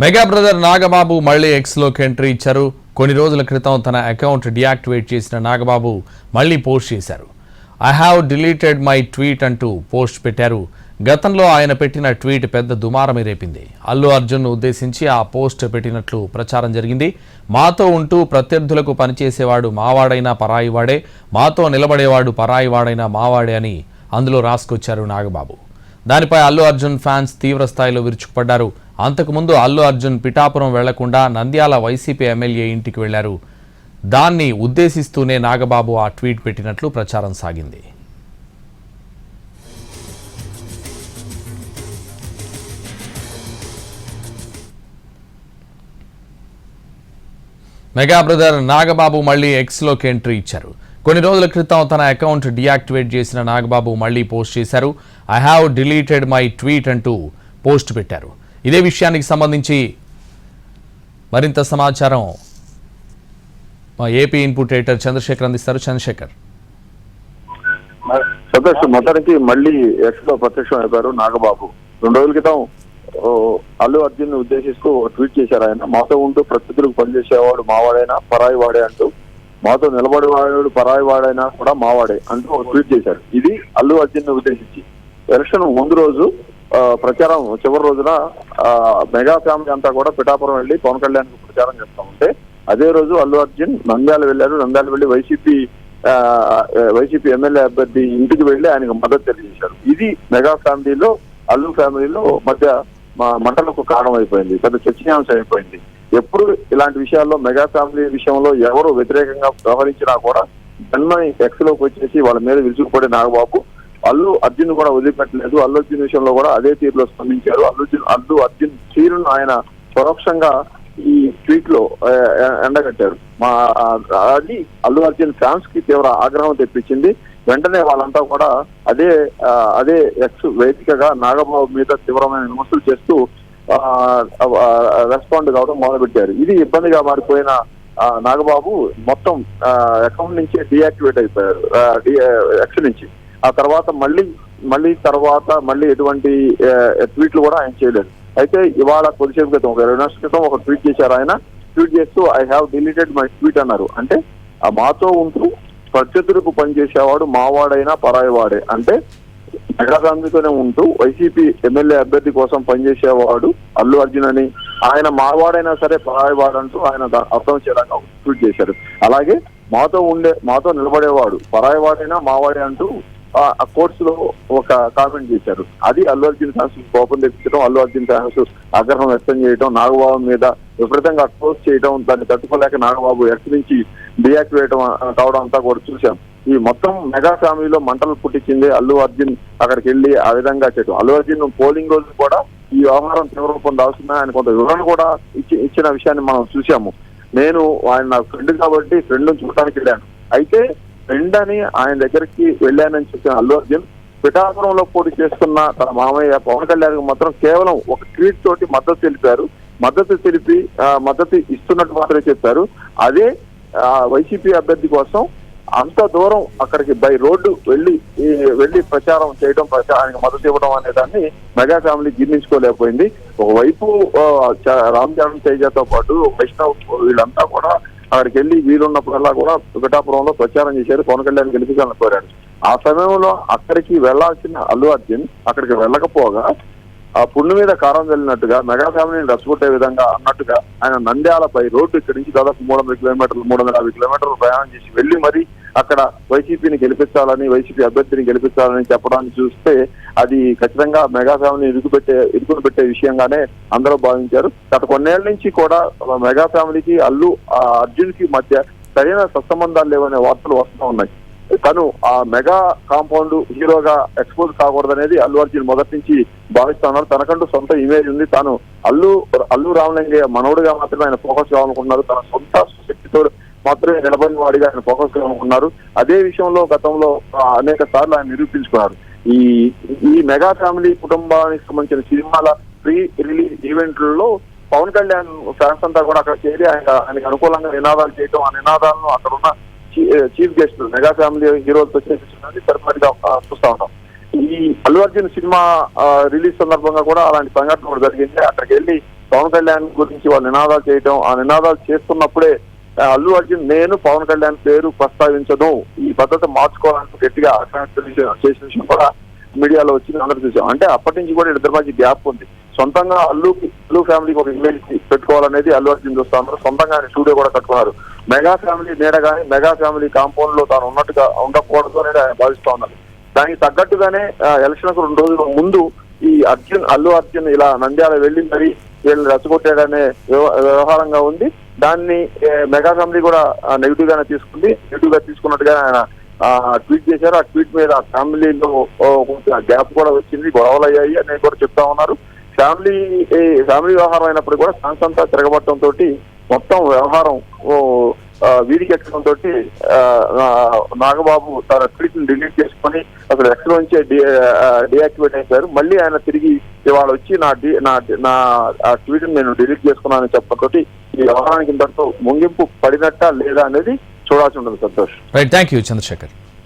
Mega brother Nagababu మళ్ళీ ఎక్స్లోకి entry ఇచ్చారు. కొన్ని రోజుల క్రితం తన అకౌంట్ డియాక్టివేట్ చేసిన నాగబాబు మళ్ళీ పోస్ట్ చేశారు. I have deleted my tweet అంటూ పోస్ట్ పెట్టారు. గతంలో ఆయన పెట్టిన ట్వీట్ పెద్ద దుమారమే రేపింది. అల్లు అర్జున్ ఉద్దేశించి ఆ పోస్ట్ పెట్టినట్లు ప్రచారం జరిగింది. మాతో ఉంటూ ప్రత్యర్థులకు పనిచేసేవాడు మావాడైనా పరాయివాడే మాతో నిలబడేవాడు పరాయివాడైనా మావాడే అని అందులో రాసుకొచ్చారు నాగబాబు. దానిపై అల్లు అర్జున్ ఫ్యాన్స్ తీవ్ర స్థాయిలో విరుచుకుపడ్డారు. అంతకుముందు అల్లు అర్జున్ పిఠాపురం వెళ్ళకుండా నంద్యాల వైసీపీ ఎమ్మెల్యే ఇంటికి వెళ్ళారు. దాన్ని ఉద్దేశిస్తూనే నాగబాబు ఆ ట్వీట్ పెట్టినట్లు ప్రచారం సాగింది. మెగా బ్రదర్ నాగబాబు మళ్ళీ ఎక్స్లోకి ఎంట్రీ ఇచ్చారు. కొన్ని రోజుల క్రితం తన అకౌంట్ డియాక్టివేట్ చేసిన నాగబాబు మళ్ళీ పోస్ట్ చేశారు. I have deleted my tweet అంటూ పోస్ట్ పెట్టారు. ఇదే విషయానికి సంబంధించి మరింత సమాచారం మా ఏపీ ఇన్పుట్ ఎడిటర్ చంద్రశేఖర్ అందిస్తారు. చంద్రశేఖర్. సతీష్ మొత్తానికి మళ్ళీ ఎక్స్లో ప్రత్యక్షం అయిపోయారు నాగబాబు. రెండు రోజుల క్రితం అల్లు అర్జున్ని ఉద్దేశిస్తూ ట్వీట్ చేశారు ఆయన. మాతో ఉంటూ ప్రత్యర్థులకు పనిచేసేవాడు మావాడైనా పరాయి వాడే అంటూ మాతో నిలబడేవాడు పరాయి వాడైనా కూడా మావాడే అంటూ ఒక ట్వీట్ చేశారు. ఇది అల్లు అర్జున్ని ఉద్దేశించి. ఎలక్షన్ ముందు రోజు ప్రచారం చివరి రోజున ఆ, మెగా ఫ్యామిలీ అంతా కూడా పిఠాపురం వెళ్ళి పవన్ కళ్యాణ్ ప్రచారం చేస్తా ఉంటే అదే రోజు అల్లు అర్జున్ నంద్యాల వెళ్ళారు. నంద్యాల వెళ్ళి వైసీపీ వైసీపీ ఎమ్మెల్యే అభ్యర్థి ఇంటికి వెళ్ళి ఆయనకు మద్దతు తెలియజేశారు. ఇది మెగా ఫ్యామిలీలో అల్లు ఫ్యామిలీలో మధ్య మా మంటలకు కారణం అయిపోయింది పెద్ద చర్చనీయాంశం అయిపోయింది. ఎప్పుడు ఇలాంటి విషయాల్లో మెగా ఫ్యామిలీ విషయంలో ఎవరు వ్యతిరేకంగా వ్యవహరించినా కూడా జన్మని ఎక్స్లోకి వచ్చేసి వాళ్ళ మీద విరుచుకుపడే నాగబాబు అల్లు అర్జున్ కూడా వదిలిపెట్టలేదు. అల్లు అర్జున్ విషయంలో కూడా అదే తీరులో స్పందించారు. అల్లుర్జున్ అల్లు అర్జున్ తీరును ఆయన పరోక్షంగా ఈ ట్వీట్లో ఎండగట్టారు. మా అది అల్లు అర్జున్ ఫ్యాన్స్కి తీవ్ర ఆగ్రహం తెప్పించింది. వెంటనే వాళ్ళంతా కూడా అదే అదే ఎక్స్ వేదికగా నాగబాబు మీద తీవ్రమైన విమర్శలు చేస్తూ రెస్పాండ్ కావడం మొదలుపెట్టారు. ఇది ఇబ్బందిగా మారిపోయిన ఆ, నాగబాబు మొత్తం అకౌంట్ నుంచి డియాక్టివేట్ అయిపోయారు ఎక్స్ నుంచి. ఆ తర్వాత మళ్ళీ మళ్ళీ తర్వాత మళ్ళీ ఎటువంటి ట్వీట్లు కూడా ఆయన చేయలేదు. అయితే ఇవాళ కొద్దిసేపు క్రితం ఒక ఇరవై నిమిషం క్రితం ఒక ట్వీట్ చేశారు ఆయన. ట్వీట్ చేస్తూ I have deleted my tweet అన్నారు. అంటే ఆ మాతో ఉంటూ ప్రత్యర్థులకు పనిచేసేవాడు మావాడైనా పరాయివాడే అంటే మెగాగాంధీతోనే ఉంటూ వైసీపీ ఎమ్మెల్యే అభ్యర్థి కోసం పనిచేసేవాడు అల్లు అర్జున్ అని. ఆయన మావాడైనా సరే పరాయివాడు అంటూ ఆయన అర్థం చేయడానికి ట్వీట్ చేశారు. అలాగే మాతో ఉండే మాతో నిలబడేవాడు పరాయివాడైనా మావాడే అంటూ ఆ ఆ కోర్స్లో ఒక కామెంట్ చేశారు. అది అల్లు అర్జున్ ఫ్యాన్స్ కోపం తెప్పించడం అల్లు అర్జున్ ఫ్యాన్స్ ఆగ్రహం వ్యక్తం చేయడం నాగబాబు మీద విపరీతంగా అపోజ్ చేయడం దాన్ని తట్టుకోలేక నాగబాబు ఎక్కడి నుంచి డియాక్టివేట్ కావడం అంతా కూడా చూశాం. ఈ మొత్తం మెగా ఫ్యామిలీలో మంటలు పుట్టించింది అల్లు అర్జున్ అక్కడికి వెళ్ళి ఆ విధంగా చేయడం అల్లు అర్జున్ పోలింగ్ రోజు కూడా ఈ వ్యవహారం తీవ్ర రూపం దాల్సిందని ఆయన కొంత వివరణ కూడా ఇచ్చి ఇచ్చిన విషయాన్ని మనం చూశాము. నేను ఆయన నా ఫ్రెండ్ కాబట్టి ఫ్రెండ్ చూడటానికి వెళ్ళాను. అయితే ఫ్రెండ్ అని ఆయన దగ్గరికి వెళ్ళానని చెప్పిన అల్లు అర్జున్ పిఠాపురంలో పోటీ చేస్తున్న తన మామయ్య పవన్ కళ్యాణ్ మాత్రం కేవలం ఒక ట్వీట్ తోటి మద్దతు తెలిపారు. మద్దతు తెలిపి ఆ, మద్దతు ఇస్తున్నట్టు మాత్రమే చెప్పారు. అదే ఆ, వైసీపీ అభ్యర్థి కోసం అంత దూరం అక్కడికి బై రోడ్డు వెళ్ళి వెళ్ళి ప్రచారం చేయడం ప్రచారానికి మద్దతు ఇవ్వడం అనే దాన్ని మెగా ఫ్యామిలీ జీర్ణించుకోలేకపోయింది. ఒకవైపు చ- రామ్ చరణ్ తేజతో పాటు వైష్ణవ్ వీళ్ళంతా కూడా అక్కడికి వెళ్ళి వీలున్నప్పుడల్లా కూడా పిఠాపురంలో ప్రచారం చేశారు. పవన్ కళ్యాణ్ గెలిపించాలని కోరాడు ఆ సమయంలో అక్కడికి వెళ్ళాల్సిన అల్లు అర్జున్ అక్కడికి వెళ్ళకపోగా ఆ పుండు మీద కారం వెళ్ళినట్టుగా మెగా ఫ్యామిలీని రచ్చగొట్టే విధంగా అన్నట్టుగా ఆయన నంద్యాలపై రోడ్డు ఇక్కడి నుంచి దాదాపు మూడు వందల కిలోమీటర్లు మూడు వందల యాభై కిలోమీటర్లు ప్రయాణం చేసి వెళ్ళి మరి అక్కడ వైసీపీని గెలిపించాలని వైసీపీ అభ్యర్థిని గెలిపించాలని చెప్పడాన్ని చూస్తే అది ఖచ్చితంగా మెగా ఫ్యామిలీని ఇరుకుపెట్టే ఇరుకును పెట్టే విషయంగానే అందరూ భావించారు. గత కొన్నేళ్ళ నుంచి కూడా మెగా ఫ్యామిలీకి అల్లు ఆ అర్జున్కి మధ్య సరైన సత్సంబంధాలు లేవనే వార్తలు వస్తూ ఉన్నాయి. తను ఆ మెగా కాంపౌండ్ హీరోగా ఎక్స్పోజ్ కాకూడదనేది అల్లు అర్జున్ మొదటి నుంచి భావిస్తున్నారు తనకంటూ సొంత ఇమేజ్ ఉంది. తాను అల్లు అల్లు రామలింగయ్య మనవుడిగా మాత్రమే ఆయన ఫోకస్ కావాలనుకున్నారు తన సొంత శక్తితో మాత్రమే నిలబడిన వాడిగా ఆయన ఫోకస్ కావాలనుకున్నారు అదే విషయంలో గతంలో అనేక సార్లు ఆయన నిరూపించుకున్నారు. ఈ ఈ మెగా ఫ్యామిలీ కుటుంబానికి సంబంధించిన సినిమాల ప్రీ రిలీజ్ ఈవెంట్లలో పవన్ కళ్యాణ్ ఫ్యాన్స్ అంతా కూడా అక్కడ చేరి ఆయన ఆయనకు అనుకూలంగా నినాదాలు చేయడం ఆ నినాదాలను అక్కడ ఉన్న చీఫ్ గెస్ట్ మెగా ఫ్యామిలీ హీరోలతో చేసి సరిపడిగా చూస్తా ఉంటాం ఈ అల్లు అర్జున్ సినిమా రిలీజ్ సందర్భంగా కూడా అలాంటి సంఘటన కూడా జరిగింది. అక్కడికి వెళ్ళి పవన్ కళ్యాణ్ గురించి వాళ్ళు నినాదాలు చేయటం ఆ నినాదాలు చేస్తున్నప్పుడే అల్లు అర్జున్ నేను పవన్ కళ్యాణ్ పేరు ప్రస్తావించను. ఈ పద్ధతి మార్చుకోవాలని గట్టిగా చేసిన విషయం కూడా మీడియాలో వచ్చింది అందరూ చూసాం. అంటే అప్పటి నుంచి కూడా ఇద్దరి మధ్య గ్యాప్ ఉంది. సొంతంగా అల్లుకి అల్లు ఫ్యామిలీకి ఒక ఇమేజ్ పెట్టుకోవాలనేది అల్లు అర్జున్ చూస్తా ఉన్నారు. సొంతంగా ఆయన స్టూడియో కూడా కట్టుకున్నారు. మెగా ఫ్యామిలీ నీడ కానీ మెగా ఫ్యామిలీ కాంపౌండ్లో తాను ఉన్నట్టుగా ఉండకూడదు అనేది ఆయన భావిస్తా ఉన్నారు. దానికి తగ్గట్టుగానే ఎలక్షన్ రెండు రోజుల ముందు ఈ అర్జున్ అల్లు అర్జున్ ఇలా నంద్యాల వెళ్ళి మరి వీళ్ళు రచ్చగొట్టాడనే వ్యవహారంగా ఉంది. దాన్ని మెగా ఫ్యామిలీ కూడా నెగిటివ్ గానే తీసుకుంది. నెగిటివ్గా తీసుకున్నట్టుగా ఆయన ట్వీట్ చేశారు. ఆ ట్వీట్ మీద ఫ్యామిలీలో కొంచెం గ్యాప్ కూడా వచ్చింది. గొడవలు అయ్యాయి అని కూడా చెప్తా ఉన్నారు. ఫ్యామిలీ ఫ్యామిలీ వ్యవహారం అయినప్పుడు కూడా ఫ్యాన్స్ అంతా తిరగబట్టడం తోటి మొత్తం వ్యవహారం వీధికి ఎక్కడం తోటి నాగబాబు తన ట్వీట్ని డిలీట్ చేసుకొని అసలు ఎక్కడి నుంచే డియాక్టివేట్ అయిపోయారు. మళ్ళీ ఆయన తిరిగి ఇవాళ వచ్చి నా డి- నా నా ఆ ట్వీట్ నేను డిలీట్ చేసుకున్నానని చెప్పడంతో ఈ వ్యవహారానికి ఇంతటితో ముగింపు పడినట్టా లేదా అనేది చూడాల్సి ఉంటుంది Santosh. Right thank you Chandrashekar.